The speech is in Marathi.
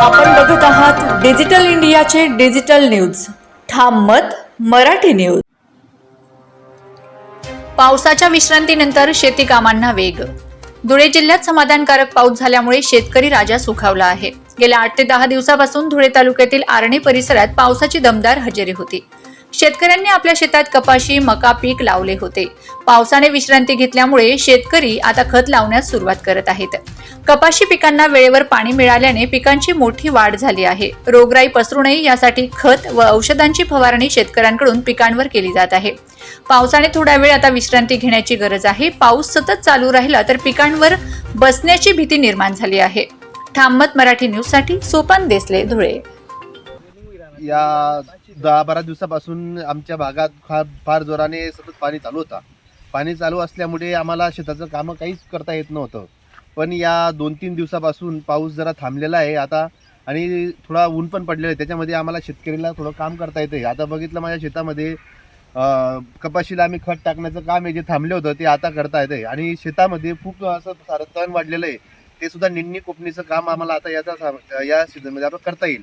आपण बघत आहात डिजिटल इंडियाचे डिजिटल न्यूज. ठाम मत मराठी न्यूज. पावसाच्या विश्रांतीनंतर शेती कामांना वेग. धुळे जिल्ह्यात समाधानकारक पाऊस झाल्यामुळे शेतकरी राजा सुखावला आहे. गेल्या आठ ते दहा दिवसापासून धुळे तालुक्यातील आर्णी परिसरात पावसाची दमदार हजेरी होती. शेतकऱ्यांनी आपल्या शेतात कपाशी मका पीक लावले होते. पावसाने विश्रांती घेतल्यामुळे शेतकरी आता खत लावण्यास सुरुवात करत आहेत. कपाशी पिकांना वेळेवर पाणी मिळाल्याने पिकांची मोठी वाढ झाली आहे. रोगराई पसरू नये यासाठी खत व औषधांची फवारणी शेतकऱ्यांकडून पिकांवर केली जात आहे. पावसाने थोडा वेळ आता विश्रांती घेण्याची गरज आहे. पाऊस सतत चालू राहिला तर पिकांवर बसण्याची भीती निर्माण झाली आहे. ठाममत मराठी न्यूजसाठी सोपान देसले धुळे. या दहा बारा दिवसापासून आमच्या भागात फार फार जोराने सतत पाणी चालू होता. पाणी चालू असल्यामुळे आम्हाला शेताचं कामं काहीच करता येत नव्हतं. पण या दोन तीन दिवसापासून पाऊस जरा थांबलेला आहे आता आणि थोडा ऊन पण पडलेला आहे. त्याच्यामध्ये आम्हाला शेतकरीला थोडं काम करता येतं आहे आता बघितलं माझ्या शेतामध्ये कपाशीला आम्ही खत टाकण्याचं काम आहे जे थांबले होतं ते आता करता येतं आहे आणि शेतामध्ये खूप असं सारं तण वाढलेलं आहे. ते सुद्धा निंडणी कोपणीचं काम आम्हाला आता याचा या सीझनमध्ये आपण करता येईल.